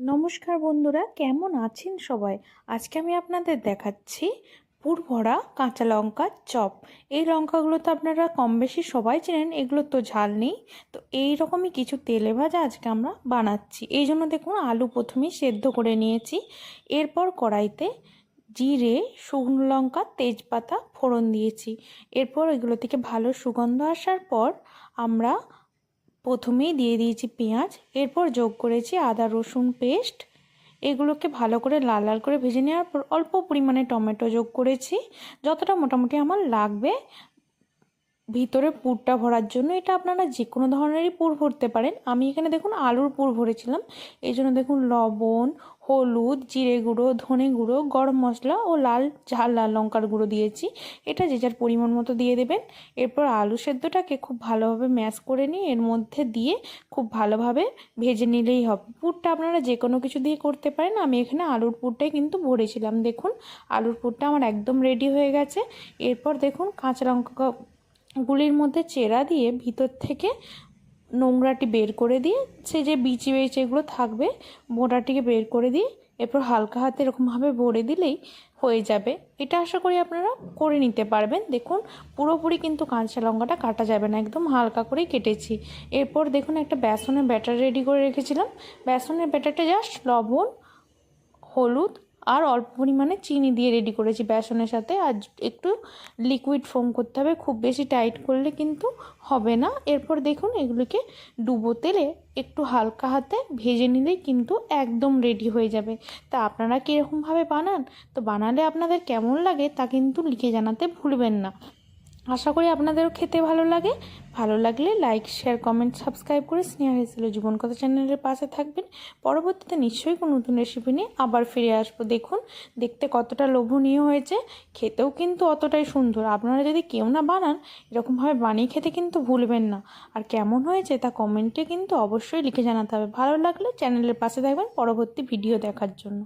নমস্কার বন্ধুরা, কেমন আছেন সবাই? আজকে আমি আপনাদের দেখাচ্ছি পুর ভরা কাঁচা লঙ্কার চপ। এই লঙ্কাগুলো তো আপনারা কম বেশি সবাই চেনেন এগুলো তো ঝাল নেই। তো এই রকমই কিছু তেলে ভাজা আজকে আমরা বানাচ্ছি। এই জন্য দেখুন, আলু প্রথমেই সেদ্ধ করে নিয়েছি। এরপর কড়াইতে জিরে, শুকনো লঙ্কা, তেজপাতা, ফোড়ন দিয়েছি। এরপর এগুলো থেকে ভালো সুগন্ধ আসার পর আমরা প্রথমেই দিয়ে দিয়েছি পেঁয়াজ, এরপর যোগ করেছি আদা, রসুন পেস্ট। এগুলোকে ভালো করে লাল লাল করে ভেজে নেওয়ার পর অল্প পরিমাণে টমেটো যোগ করেছি। যতটা মোটামুটি আমার লাগবে ভিতরে পুরটা ভরার জন্য এটা আপনারা যে কোনো ধরনেরই পুর ভরতে পারেন। আমি এখানে দেখুন আলুর পুর ভরেছিলাম। এই জন্য দেখুন লবণ, হলুদ, জিরে গুঁড়ো, ধনে গুঁড়ো, গরম মশলা ও লাল, ঝাল লাল লঙ্কার গুঁড়ো দিয়েছি। এটা যে যার পরিমাণ মতো দিয়ে দেবেন। এরপর আলু সেদ্ধটাকে খুব ভালোভাবে ম্যাশ করে নিয়ে এর মধ্যে দিয়ে খুব ভালোভাবে ভেজে নিলেই হবে। পুরটা আপনারা যে কোনো কিছু দিয়ে করতে পারেন। আমি এখানে আলুর পুরটাই কিন্তু ভরেছিলাম। দেখুন আলুর পুরটা আমার একদম রেডি হয়ে গেছে। এরপর দেখুন কাঁচা লঙ্কা গুলির মধ্যে চেরা দিয়ে ভিতর থেকে নোংরাটি বের করে দিয়ে, সে যে বিচি বেচেগুলো থাকবে, মোটাটিকে বের করে দিয়ে, এরপর হালকা হাতে এরকমভাবে ভরে দিলেই হয়ে যাবে। এটা আশা করি আপনারা করে নিতে পারবেন। দেখুন, পুরোপুরি কিন্তু কাঁচা লঙ্কাটা কাটা যাবে না, একদম হালকা করেই কেটেছি। এরপর দেখুন, একটা বেসনের ব্যাটার রেডি করে রেখেছিলাম। বেসনের ব্যাটারটা জাস্ট লবণ, হলুদ আর অল্প পরিমাণে চিনি দিয়ে রেডি করেছি বেসনের সাথে। আর একটু লিকুইড ফোম করতে হবে, খুব বেশি টাইট করলে কিন্তু হবে না। এরপর দেখুন এগুলিকে ডুবো তেলে একটু হালকা হাতে ভেজে নিলেই কিন্তু একদম রেডি হয়ে যাবে। তা আপনারা কীরকমভাবে বানান? তো বানালে আপনাদের কেমন লাগে তা কিন্তু লিখে জানাতে ভুলবেন না। আশা করি আপনাদেরও খেতে ভালো লাগে। ভালো লাগলে লাইক শেয়ার কমেন্ট সাবস্ক্রাইব করে স্নেহা হেসেল জীবন কথা চ্যানেলের পাশে থাকবেন। পরবর্তীতে নিশ্চয়ই কোনো নতুন রেসিপি নিয়ে আবার ফিরে আসব। দেখুন, দেখতে কতটা লোভনীয় হয়েছে, খেতেও কিন্তু অতটাই সুন্দর। আপনারা যদি কেউ না বানান, এরকমভাবে বানিয়ে খেতে কিন্তু ভুলবেন না। আর কেমন হয়েছে তা কমেন্টে কিন্তু অবশ্যই লিখে জানাতে হবে। ভালো লাগলে চ্যানেলের পাশে থাকবেন। পরবর্তী ভিডিও দেখার জন্য।